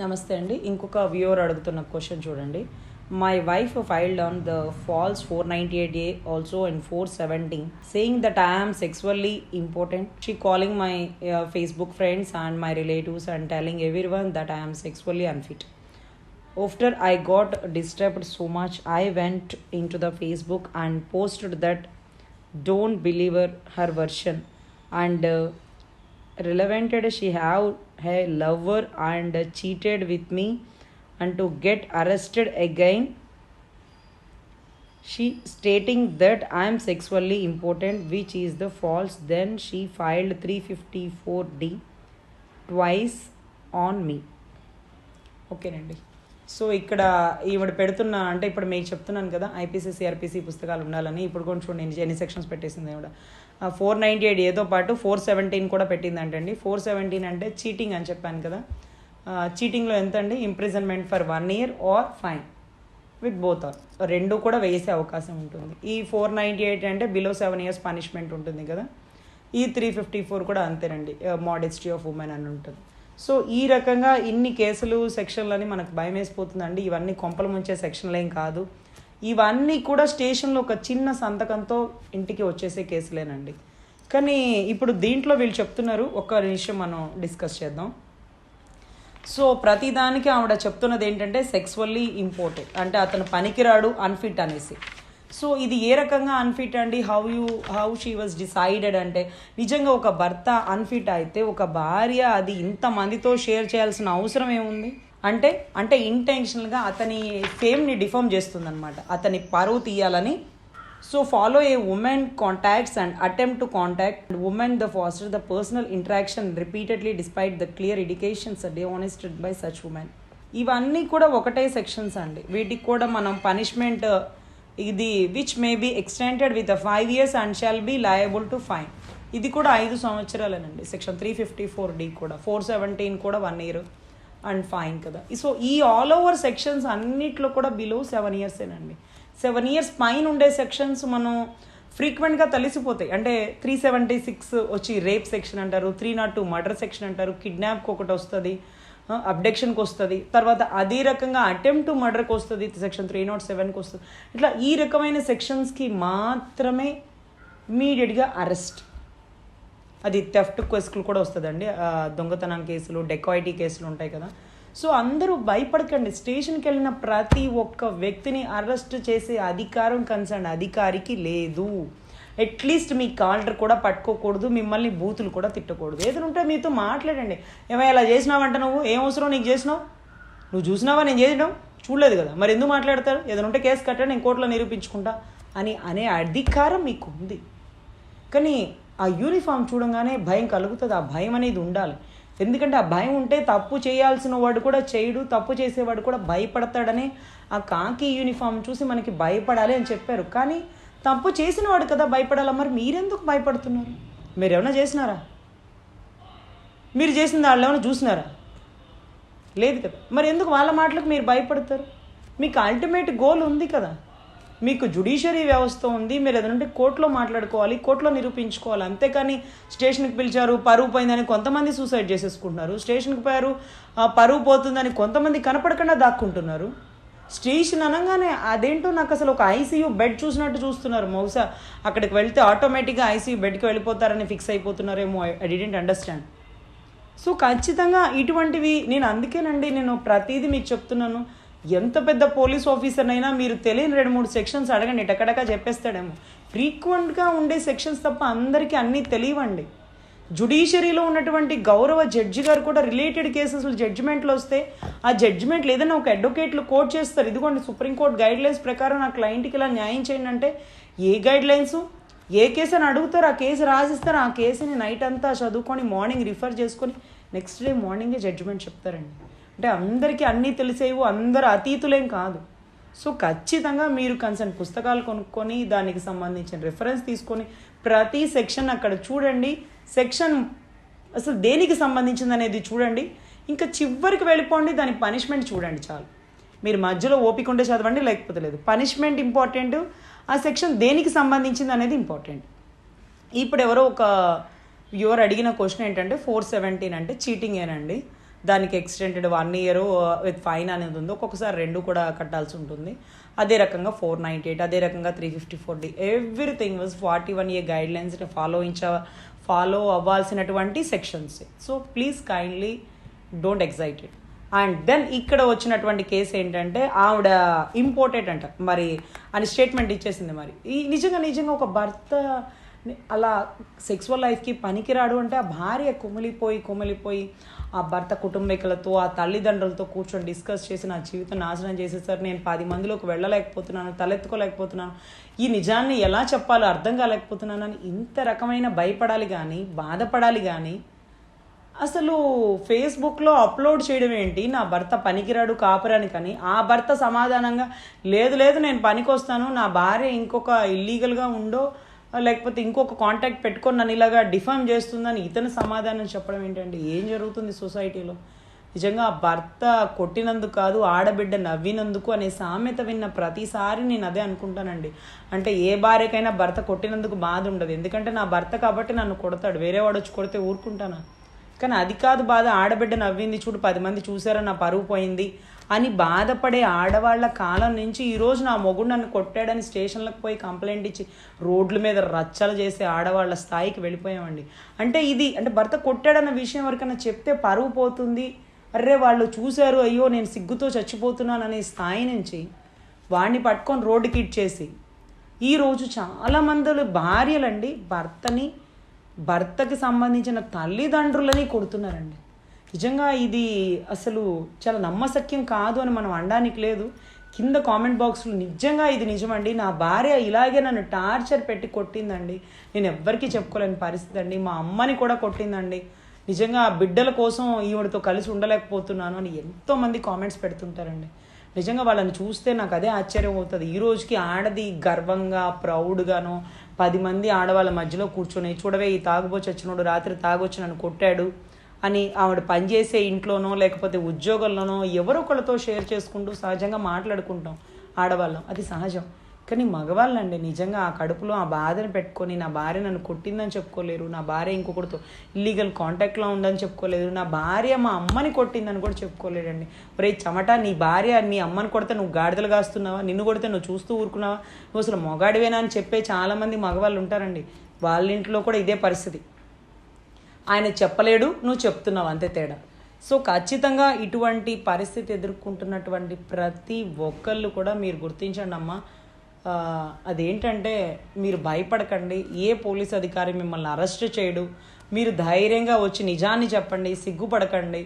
నమస్తే అండి. ఇంకొక వ్యూవర్ అడుగుతున్న క్వశ్చన్ చూడండి. My wife filed on the false four ninety eight A also in four seventeen saying that I am sexually important she calling my Facebook friends and my relatives and telling every one that I'm sexually sexually unfit after I got disturbed so much I went in to the Facebook and posted that don't believer her version and relevanted she have hey lover and cheated with me and to get arrested again. She stating that I'm sexually important which is the false. Then she filed three fifty four D twice on me. ఓకేనండి. So ఇక్కడ ఈవిడ పెడుతున్న అంటే ఇప్పుడు మేము చెప్తున్నాను కదా IPC పుస్తకాలు ఉండాలని. ఇప్పుడు కూడా చూడండి ఎన్ని సెక్షన్స్ పెట్టేసింది ఇవిడ ఫోర్ నైంటీ ఎయిట్ ఏదో పాటు ఫోర్ సెవెంటీన్ కూడా పెట్టిందంటండి. ఫోర్ సెవెంటీన్ అంటే చీటింగ్ అని చెప్పాను కదా. చీటింగ్లో ఎంత అండి? Imprisonment for one year or fine with both or రెండు కూడా వేసే అవకాశం ఉంటుంది. ఈ ఫోర్ నైంటీ ఎయిట్ అంటే బిలో సెవెన్ ఇయర్స్ పనిష్మెంట్ ఉంటుంది కదా. ఈ త్రీ ఫిఫ్టీ ఫోర్ కూడా అంతేనండి. మోడెస్టీ ఆఫ్ ఉమెన్ అని ఉంటుంది. సో ఈ రకంగా ఇన్ని కేసులు సెక్షన్లని మనకు భయం వేసిపోతుందండి ఇవన్నీ కొంపలు ముంచే సెక్షన్లేం కాదు. ఇవన్నీ కూడా స్టేషన్లో ఒక చిన్న సంతకంతో ఇంటికి వచ్చేసే కేసులేనండి. కానీ ఇప్పుడు దీంట్లో వీళ్ళు చెప్తున్నారు ఒక్క నిమిషం మనం డిస్కస్ చేద్దాం. సో ప్రతిదానికి ఆవిడ చెప్తున్నది ఏంటంటే సెక్స్వల్లీ ఇంపోర్టెడ్ అంటే అతను పనికిరాడు అన్ఫిట్ అనేసి. సో ఇది ఏ రకంగా అన్ఫిట్ అండి? How you how she was decided అంటే నిజంగా ఒక భర్త అన్ఫిట్ అయితే ఒక భార్య అది ఇంతమందితో షేర్ చేయాల్సిన అవసరం ఏముంది? అంటే అంటే ఇంటెన్షనల్గా అతని ఫేమ్ని డిఫామ్ చేస్తుందనమాట అతని పరువు తీయాలని. So follow a women contacts and attempt to contact women the foster the personal interaction repeatedly despite the clear indications dishonested by such women ఇవన్నీ కూడా ఒకటే సెక్షన్స్ అండి. వీటికి కూడా మనం పనిష్మెంట్ ఇది which may be extended with five years and shall be liable to fine ఇది కూడా ఐదు సంవత్సరాలేనండి. Section three fifty four D కూడా. ఫోర్ సెవెంటీన్ కూడా వన్ ఇయర్ అండ్ ఫైన్ కదా. సో ఈ ఆల్ ఓవర్ సెక్షన్స్ అన్నిట్లో కూడా బిలో సెవెన్ ఇయర్సేనండి సెవెన్ ఇయర్స్ పైన ఉండే సెక్షన్స్ మనం ఫ్రీక్వెంట్గా తలిసిపోతాయి. అంటే త్రీ సెవెంటీ సిక్స్ వచ్చి రేప్ సెక్షన్ అంటారు three not two murder section అంటారు కిడ్నాప్కి ఒకటి వస్తుంది అబ్డెక్షన్కి వస్తుంది తర్వాత అదే రకంగా అటెంప్ట్ టు మర్డర్కి వస్తుంది సెక్షన్ త్రీ నాట్ సెవెన్కి వస్తుంది. ఇట్లా ఈ రకమైన సెక్షన్స్కి మాత్రమే ఇమీడియట్గా అరెస్ట్ అది థెఫ్ట్ కేసులు కూడా వస్తుందండి. దొంగతనం కేసులు డెకాయిటీ కేసులు ఉంటాయి కదా. సో అందరూ భయపడకండి. స్టేషన్కి వెళ్ళిన ప్రతి ఒక్క వ్యక్తిని అరెస్ట్ చేసే అధికారం కన్సర్న్ అధికారికి లేదు. అట్లీస్ట్ మీ కాల్డర్ కూడా పట్టుకోకూడదు మిమ్మల్ని బూతులు కూడా తిట్టకూడదు. ఏదైనా ఉంటే మీతో మాట్లాడండి. ఏమో ఇలా చేసినావంట నువ్వు? ఏం అవసరం నీకు చేసినావు? నువ్వు చూసినావా? నేను చేయడం చూడలేదు కదా. మరి ఎందుకు మాట్లాడతారు? ఏదైనా ఉంటే కేసు కట్టండి నేను కోర్టులో నిరూపించుకుంటా అని అనే అధికారం మీకు ఉంది కానీ ఆ యూనిఫామ్ చూడంగానే భయం కలుగుతుంది. ఆ భయం అనేది ఉండాలి. ఎందుకంటే ఆ భయం ఉంటే తప్పు చేయాల్సిన వాడు కూడా చేయడు తప్పు చేసేవాడు కూడా భయపడతాడని ఆ కాకి యూనిఫామ్ చూసి మనకి భయపడాలి అని చెప్పారు. కానీ తప్పు చేసిన వాడు కదా భయపడాలా? మరి మీరెందుకు భయపడుతున్నారు? మీరు ఏమైనా చేసినారా? మీరు చేసిన వాళ్ళు ఏమైనా చూసినారా? లేదు కదా. మరి ఎందుకు వాళ్ళ మాటలకు మీరు భయపడతారు? మీకు అల్టిమేట్ గోల్ ఉంది కదా. మీకు జుడిషియరీ వ్యవస్థ ఉంది మీరు ఏదంటే కోర్టులో మాట్లాడుకోవాలి కోర్టులో నిరూపించుకోవాలి. అంతేకాని స్టేషన్కి పిలిచారు పరువు పోయిందని కొంతమంది సూసైడ్ చేసేసుకుంటున్నారు. స్టేషన్కి పోయారు పరువు పోతుందని కొంతమంది కనపడకుండా దాక్కుంటున్నారు. స్టేషన్ అనగానే అదేంటో నాకు అసలు ఒక ఐసీయూ బెడ్ చూసినట్టు చూస్తున్నారు. బహుశా అక్కడికి వెళ్తే ఆటోమేటిక్గా ఐసీయూ బెడ్కి వెళ్ళిపోతారని ఫిక్స్ అయిపోతున్నారేమో ఐ డిడెంట్ అండర్స్టాండ్. సో ఖచ్చితంగా ఇటువంటివి నేను అందుకేనండి నేను ప్రతిదీ మీకు చెప్తున్నాను. ఎంత పెద్ద పోలీస్ ఆఫీసర్ అయినా మీరు తెలియని రెండు మూడు సెక్షన్స్ అడగండి టకటకా చెప్పేస్తాడేమో. ఫ్రీక్వెంట్గా ఉండే సెక్షన్స్ తప్ప అందరికీ అన్నీ తెలియవండి జుడిషియరీలో ఉన్నటువంటి గౌరవ జడ్జి గారు కూడా రిలేటెడ్ కేసెస్ జడ్జిమెంట్లు వస్తే ఆ జడ్జిమెంట్లు ఏదైనా ఒక అడ్వకేట్లు కోర్ట్ చేస్తారు. ఇదిగోండి సుప్రీంకోర్టు గైడ్ లైన్స్ ప్రకారం నా క్లయింట్కి ఇలా న్యాయం చేయండి అంటే ఏ గైడ్ లైన్స్ ఏ కేసు అని అడుగుతారు ఆ కేసు రాసిస్తారు ఆ కేసుని నైట్ అంతా చదువుకొని మార్నింగ్ రిఫర్ చేసుకొని నెక్స్ట్ డే మార్నింగే జడ్జిమెంట్ చెప్తారండి. అంటే అందరికీ అన్నీ తెలిసేవు అందరు అతీతులేం కాదు. సో ఖచ్చితంగా మీరు కన్సర్న్ పుస్తకాలు కొనుక్కొని దానికి సంబంధించిన రిఫరెన్స్ తీసుకొని ప్రతి సెక్షన్ అక్కడ చూడండి. సెక్షన్ అసలు దేనికి సంబంధించింది అనేది చూడండి. ఇంకా చివరికి వెళ్ళిపోండి దాని పనిష్మెంట్ చూడండి చాలు. మీరు మధ్యలో ఓపిక ఉంటే చదవండి లేకపోతే లేదు. పనిష్మెంట్ ఇంపార్టెంట్ ఆ సెక్షన్ దేనికి సంబంధించింది అనేది ఇంపార్టెంట్ ఇప్పుడు ఎవరో ఒక వ్యూవర్ అడిగిన క్వశ్చన్ ఏంటంటే ఫోర్ సెవెంటీన్ అంటే చీటింగ్ ఏనండి. దానికి extended one year with fine అనేది ఉంది. ఒక్కొక్కసారి రెండు కూడా కట్టాల్సి ఉంటుంది. అదే రకంగా ఫోర్ నైంటీ ఎయిట్ అదే రకంగా three fifty four D everything was forty one year guide లైన్స్ని ఫాలో ఇంచ follow అవ్వాల్సినటువంటి sections so please kindly don't excited and then ఇక్కడ వచ్చినటువంటి కేసు ఏంటంటే ఆవిడ ఇంపోర్టెడ్ అంట. మరి అని స్టేట్మెంట్ ఇచ్చేసింది మరి. ఈ నిజంగా నిజంగా ఒక భర్త అలా సెక్సువల్ లైఫ్కి పనికిరాడు అంటే ఆ భార్య కుమిలిపోయి కుమిలిపోయి ఆ భర్త కుటుంబీకులతో ఆ తల్లిదండ్రులతో కూర్చొని డిస్కస్ చేసి నా జీవితం నాశనం చేసేసరి. నేను పది మందిలోకి వెళ్ళలేకపోతున్నాను తలెత్తుకోలేకపోతున్నాను. ఈ నిజాన్ని ఎలా చెప్పాలో అర్థం కాలేకపోతున్నాను అని ఇంత రకమైన భయపడాలి కానీ బాధపడాలి కానీ అసలు ఫేస్బుక్లో అప్లోడ్ చేయడం ఏంటి? నా భర్త పనికిరాడు కాపురాని కానీ ఆ భర్త సమాధానంగా లేదు లేదు నేను పనికొస్తాను నా భార్య ఇంకొక ఇల్లీగల్గా ఉండో లేకపోతే ఇంకొక కాంటాక్ట్ పెట్టుకొని నన్ను ఇలాగా డిఫామ్ చేస్తుందని ఇతను సమాధానం చెప్పడం ఏంటంటే ఏం జరుగుతుంది సొసైటీలో నిజంగా ఆ భర్త కొట్టినందుకు కాదు ఆడబిడ్డ నవ్వినందుకు అనే సామెత విన్న ప్రతిసారి నేను అదే అనుకుంటానండి. అంటే ఏ భార్యకైనా భర్త కొట్టినందుకు బాధ ఉండదు. ఎందుకంటే నా భర్త కాబట్టి నన్ను కొడతాడు. వేరే వాడు వచ్చి కొడితే ఊరుకుంటానా? కానీ అది కాదు బాధ. ఆడబిడ్డ నవ్వింది చూడు పది మంది చూసారా నా పరువు పోయింది అని బాధపడే ఆడవాళ్ళ కాలం నుంచి ఈరోజు నా మొగుడు నన్ను కొట్టాడని స్టేషన్లకు పోయి కంప్లైంట్ ఇచ్చి రోడ్ల మీద రచ్చలు చేసే ఆడవాళ్ళ స్థాయికి వెళ్ళిపోయామండి. అంటే ఇది అంటే భర్త కొట్టాడన్న విషయం ఎవరికైనా చెప్తే పరువు పోతుంది. అర్రే వాళ్ళు చూశారు అయ్యో నేను సిగ్గుతో చచ్చిపోతున్నాను అనే స్థాయి నుంచి వాడిని పట్టుకొని రోడ్డుకి ఇచ్చేసి. ఈరోజు చాలామంది భార్యలండి భర్తని భర్తకి సంబంధించిన తల్లిదండ్రులని కొడుతున్నారండి. నిజంగా ఇది అసలు చాలా నమ్మసక్యం కాదు అని మనం అనడానికి లేదు. కింద కామెంట్ బాక్స్లో నిజంగా ఇది నిజమండి. నా భార్య ఇలాగే నన్ను టార్చర్ పెట్టి కొట్టిందండి. నేను ఎవ్వరికీ చెప్పుకోలేని పరిస్థితి అండి. మా అమ్మని కూడా కొట్టిందండి. నిజంగా ఆ బిడ్డల కోసం ఈవిడతో కలిసి ఉండలేకపోతున్నాను అని ఎంతోమంది కామెంట్స్ పెడుతుంటారండి. నిజంగా వాళ్ళని చూస్తే నాకు అదే ఆశ్చర్యం అవుతుంది. ఈ రోజుకి ఆడది గర్వంగా ప్రౌడ్గానో పది మంది ఆడవాళ్ళ మధ్యలో కూర్చొని చూడవే ఈ తాగుబోచి వచ్చినోడు రాత్రి తాగొచ్చి నన్ను కొట్టాడు అని ఆవిడ పనిచేసే ఇంట్లోనో లేకపోతే ఉద్యోగంలోనో ఎవరొకళ్ళతో షేర్ చేసుకుంటూ సహజంగా మాట్లాడుకుంటాం ఆడవాళ్ళం. అది సహజం. కానీ మగవాళ్ళండి నిజంగా ఆ కడుపులో ఆ బాధను పెట్టుకొని నా భార్య నన్ను కొట్టిందని చెప్పుకోలేరు నా భార్య ఇంకొకరితో ఇల్లీగల్ కాంటాక్ట్లో ఉందని చెప్పుకోలేరు నా భార్య మా అమ్మని కొట్టిందని కూడా చెప్పుకోలేడండి. ఒరే చెమట నీ భార్య నీ అమ్మని కొడితే నువ్వు గాడిదలు కాస్తున్నావా? నిన్ను కొడితే నువ్వు చూస్తూ ఊరుకున్నావా? నువ్వు అసలు మొగాడివేనా అని చెప్పే చాలామంది మగవాళ్ళు ఉంటారండి. వాళ్ళ ఇంట్లో కూడా ఇదే పరిస్థితి. ఆయన చెప్పలేడు నువ్వు చెప్తున్నావు అంతే తేడా. సో ఖచ్చితంగా ఇటువంటి పరిస్థితి ఎదుర్కొంటున్నటువంటి ప్రతి ఒక్కళ్ళు కూడా మీరు గుర్తించండి అమ్మా అదేంటంటే మీరు భయపడకండి ఏ పోలీస్ అధికారి మిమ్మల్ని అరెస్ట్ చేయడు మీరు ధైర్యంగా వచ్చి నిజాన్ని చెప్పండి సిగ్గుపడకండి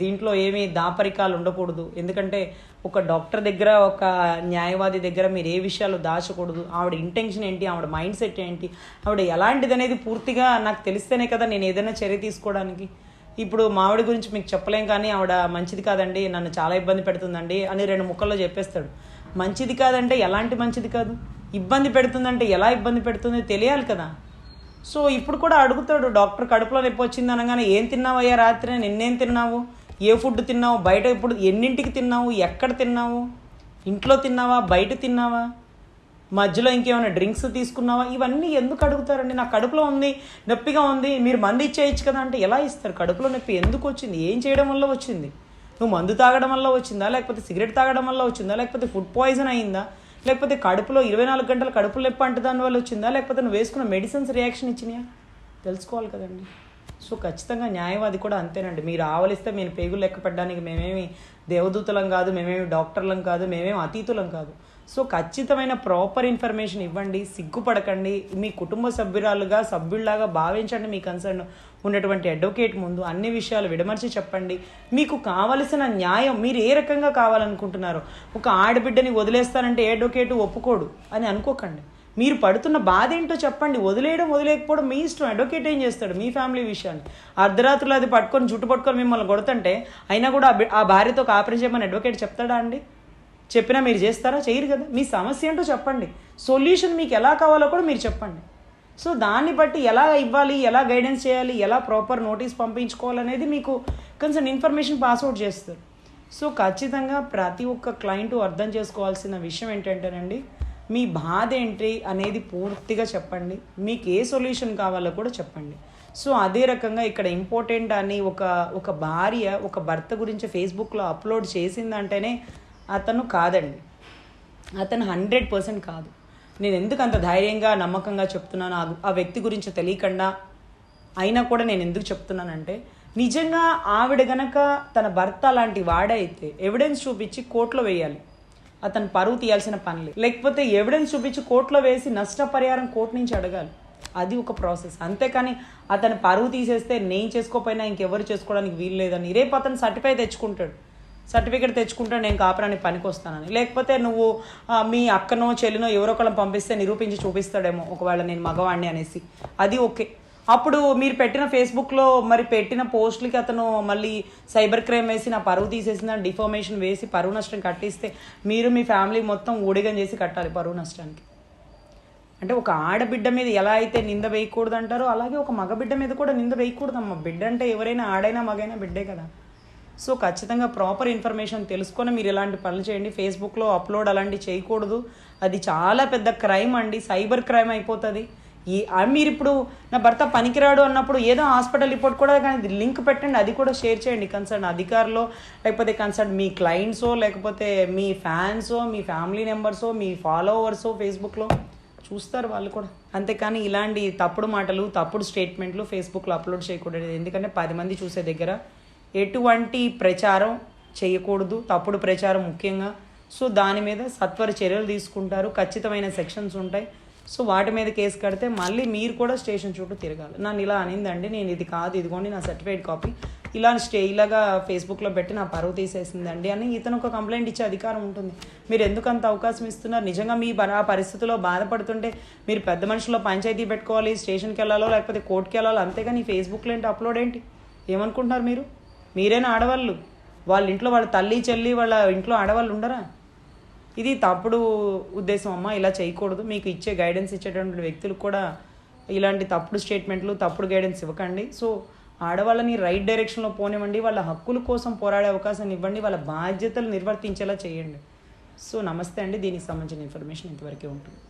దీంట్లో ఏమీ దాపరికాలు ఉండకూడదు. ఎందుకంటే ఒక డాక్టర్ దగ్గర ఒక న్యాయవాది దగ్గర మీరు ఏ విషయాలు దాచకూడదు. ఆవిడ ఇంటెన్షన్ ఏంటి ఆవిడ మైండ్ సెట్ ఏంటి ఆవిడ ఎలాంటిది అనేది పూర్తిగా నాకు తెలిస్తేనే కదా నేను ఏదైనా చర్య తీసుకోవడానికి. ఇప్పుడు మావిడి గురించి మీకు చెప్పలేం కానీ ఆవిడ మంచిది కాదండి నన్ను చాలా ఇబ్బంది పెడుతుందండి అని రెండు ముక్కల్లో చెప్పేస్తాడు. మంచిది కాదంటే ఎలాంటి మంచిది కాదు? ఇబ్బంది పెడుతుందంటే ఎలా ఇబ్బంది పెడుతుంది తెలియాలి కదా. సో ఇప్పుడు కూడా అడుగుతాడు డాక్టర్ కడుపులో నొప్పి వచ్చింది అనగానే ఏం తిన్నావయ్యా రాత్రి? నిన్నేం తిన్నావు? ఏ ఫుడ్ తిన్నావు? బయట ఇప్పుడు ఎన్నింటికి తిన్నావు? ఎక్కడ తిన్నావు? ఇంట్లో తిన్నావా? బయట తిన్నావా? మధ్యలో ఇంకేమైనా డ్రింక్స్ తీసుకున్నావా? ఇవన్నీ ఎందుకు అడుగుతారండి? నా కడుపులో ఉంది నొప్పిగా ఉంది మీరు మంది ఇచ్చేయచ్చు కదా అంటే ఎలా ఇస్తారు? కడుపులో నొప్పి ఎందుకు వచ్చింది? ఏం చేయడం వల్ల వచ్చింది? నువ్వు మందు తాగడం వల్ల వచ్చిందా? లేకపోతే సిగరెట్ తాగడం వల్ల వచ్చిందా? లేకపోతే ఫుడ్ పాయిజన్ అయిందా? లేకపోతే కడుపులో ఇరవై నాలుగు గంటలు కడుపు నొప్పి అంటే దాని వల్ల వచ్చిందా? లేకపోతే నువ్వు వేసుకున్న మెడిసిన్స్ రియాక్షన్ ఇచ్చినాయా? తెలుసుకోవాలి కదండి. సో ఖచ్చితంగా న్యాయవాది కూడా అంతేనండి. మీరు ఆవలిస్తే మేము పేగులు లెక్క పెట్టడానికి మేమేమి దేవదూతలం కాదు మేమేమి డాక్టర్లం కాదు మేమేమి అతీతులం కాదు. సో ఖచ్చితమైన ప్రాపర్ ఇన్ఫర్మేషన్ ఇవ్వండి సిగ్గుపడకండి. మీ కుటుంబ సభ్యురాలుగా సభ్యుల్లాగా భావించండి మీ కన్సర్న్ ఉన్నటువంటి అడ్వకేట్ ముందు అన్ని విషయాలు విడమర్చి చెప్పండి. మీకు కావలసిన న్యాయం మీరు ఏ రకంగా కావాలనుకుంటున్నారో. ఒక ఆడబిడ్డని వదిలేస్తానంటే ఏ అడ్వకేట్ ఒప్పుకోడు అని అనుకోకండి. మీరు పడుతున్న బాధ ఏంటో చెప్పండి. వదిలేయడం వదిలేకపోవడం మీ ఇష్టం. అడ్వకేట్ ఏం చేస్తాడు? మీ ఫ్యామిలీ విషయాన్ని. అర్ధరాత్రులు అది పట్టుకొని జుట్టు పట్టుకొని మిమ్మల్ని కొడుతుంటే అయినా కూడా ఆ భార్యతో కాపురం చేయమని అడ్వకేట్ చెప్తాడా అండి? చెప్పినా మీరు చేస్తారా? చేయరు కదా. మీ సమస్య ఏంటో చెప్పండి. సొల్యూషన్ మీకు ఎలా కావాలో కూడా మీరు చెప్పండి. సో దాన్ని బట్టి ఎలా ఇవ్వాలి ఎలా గైడెన్స్ చేయాలి ఎలా ప్రాపర్ నోటీస్ పంపించుకోవాలనేది మీకు కొంచెం ఇన్ఫర్మేషన్ పాస్అవుట్ చేస్తారు సో ఖచ్చితంగా ప్రతి ఒక్క క్లయింట్ అర్థం చేసుకోవాల్సిన విషయం ఏంటంటేనండి మీ బాధ ఏంటి అనేది పూర్తిగా చెప్పండి. మీకు ఏ సొల్యూషన్ కావాలో కూడా చెప్పండి. సో అదే రకంగా ఇక్కడ ఇంపార్టెంట్ అని ఒక ఒక భార్య ఒక భర్త గురించి ఫేస్బుక్లో అప్లోడ్ చేసిందంటేనే అతను కాదండి. అతను హండ్రెడ్ పర్సెంట్ కాదు. నేను ఎందుకు అంత ధైర్యంగా నమ్మకంగా చెప్తున్నాను ఆ- వ్యక్తి గురించి తెలియకుండా అయినా కూడా నేను ఎందుకు చెప్తున్నానంటే నిజంగా ఆవిడ గనక తన భర్త లాంటి వాడైతే ఎవిడెన్స్ చూపించి కోర్టులో వేయాలి. అతను పరువు తీయాల్సిన పనులు లేకపోతే ఎవిడెన్స్ చూపించి కోర్టులో వేసి నష్టపరిహారం కోర్టు నుంచి అడగాలి. అది ఒక ప్రాసెస్ అంతేకాని అతను పరువు తీసేస్తే నేను చేసుకోకపోయినా ఇంకెవరు చేసుకోవడానికి వీలు లేదని. రేపు అతను సర్టిఫై తెచ్చుకుంటాడు. సర్టిఫికేట్ తెచ్చుకుంటే నేను కాపురానికి పనికి వస్తానని లేకపోతే నువ్వు మీ అక్కనో చెల్లినో ఎవరో ఒకళ్ళని పంపిస్తే నిరూపించి చూపిస్తాడేమో ఒకవేళ నేను మగవాడిని అనేసి. అది ఓకే. అప్పుడు మీరు పెట్టిన ఫేస్బుక్లో మరి పెట్టిన పోస్ట్లకి అతను మళ్ళీ సైబర్ క్రైమ్ వేసి నా పరువు తీసేసిన డిఫార్మేషన్ వేసి పరువు నష్టం కట్టిస్తే మీరు మీ ఫ్యామిలీ మొత్తం ఊడిగం చేసి కట్టాలి పరువు నష్టానికి. అంటే ఒక ఆడబిడ్డ మీద ఎలా అయితే నింద వేయకూడదు అంటారో అలాగే ఒక మగబిడ్డ మీద కూడా నింద వేయకూడదమ్మా. బిడ్డ అంటే ఎవరైనా ఆడైనా మగైనా బిడ్డే కదా. సో ఖచ్చితంగా ప్రాపర్ ఇన్ఫర్మేషన్ తెలుసుకొని మీరు ఇలాంటి పనులు చేయండి. ఫేస్బుక్లో అప్లోడ్ అలాంటివి చేయకూడదు. అది చాలా పెద్ద క్రైమ్ అండి. సైబర్ క్రైమ్ అయిపోతుంది. ఈ మీరు ఇప్పుడు నా భర్త పనికిరాడు అన్నప్పుడు ఏదో హాస్పిటల్ రిపోర్ట్ కూడా కానీ లింక్ పెట్టండి. అది కూడా షేర్ చేయండి. కన్సర్న్ అధికారులు లేకపోతే కన్సర్న్ మీ క్లయింట్సో లేకపోతే మీ ఫ్యాన్సో మీ ఫ్యామిలీ మెంబర్సో మీ ఫాలోవర్సో ఫేస్బుక్లో చూస్తారు వాళ్ళు కూడా. అంతేకాని ఇలాంటి తప్పుడు మాటలు తప్పుడు స్టేట్మెంట్లు ఫేస్బుక్లో అప్లోడ్ చేయకూడదు. ఎందుకంటే పది మంది చూసే దగ్గర ఎటువంటి ప్రచారం చేయకూడదు తప్పుడు ప్రచారం ముఖ్యంగా. సో దాని మీద సత్వర చర్యలు తీసుకుంటారు. ఖచ్చితమైన సెక్షన్స్ ఉంటాయి. సో వాటి మీద కేసు కడితే మళ్ళీ మీరు కూడా స్టేషన్ చుట్టూ తిరగాలి. నన్ను ఇలా అనిందండి నేను ఇది కాదు ఇదిగోండి నా సర్టిఫైడ్ కాపీ. ఇలా స్టే ఇలాగా ఫేస్బుక్లో పెట్టి నా పరువు తీసేసిందండి అని ఇతను ఒక కంప్లైంట్ ఇచ్చే అధికారం ఉంటుంది. మీరు ఎందుకు అంత అవకాశం ఇస్తున్నారు? నిజంగా మీ ఆ పరిస్థితిలో బాధపడుతుంటే మీరు పెద్ద మనుషుల్లో పంచాయతీ పెట్టుకోవాలి స్టేషన్కి వెళ్ళాలో లేకపోతే కోర్టుకి వెళ్ళాలో అంతేగాని ఫేస్బుక్లో ఏంటి అప్లోడ్ ఏంటి? ఏమనుకుంటున్నారు మీరు? మీరేనా ఆడవాళ్ళు? వాళ్ళ ఇంట్లో వాళ్ళ తల్లి చెల్లి వాళ్ళ ఇంట్లో ఆడవాళ్ళు ఉండరా? ఇది తప్పుడు ఉద్దేశం అమ్మ ఇలా చేయకూడదు. మీకు ఇచ్చే గైడెన్స్ ఇచ్చేటటువంటి వ్యక్తులకు కూడా ఇలాంటి తప్పుడు స్టేట్మెంట్లు తప్పుడు గైడెన్స్ ఇవ్వకండి. సో ఆడవాళ్ళని రైట్ డైరెక్షన్లో పోనివ్వండి. వాళ్ళ హక్కుల కోసం పోరాడే అవకాశాన్ని ఇవ్వండి. వాళ్ళ బాధ్యతలు నిర్వర్తించేలా చేయండి. సో నమస్తే అండి. దీనికి సంబంధించిన ఇన్ఫర్మేషన్ ఇంతవరకే ఉంటుంది.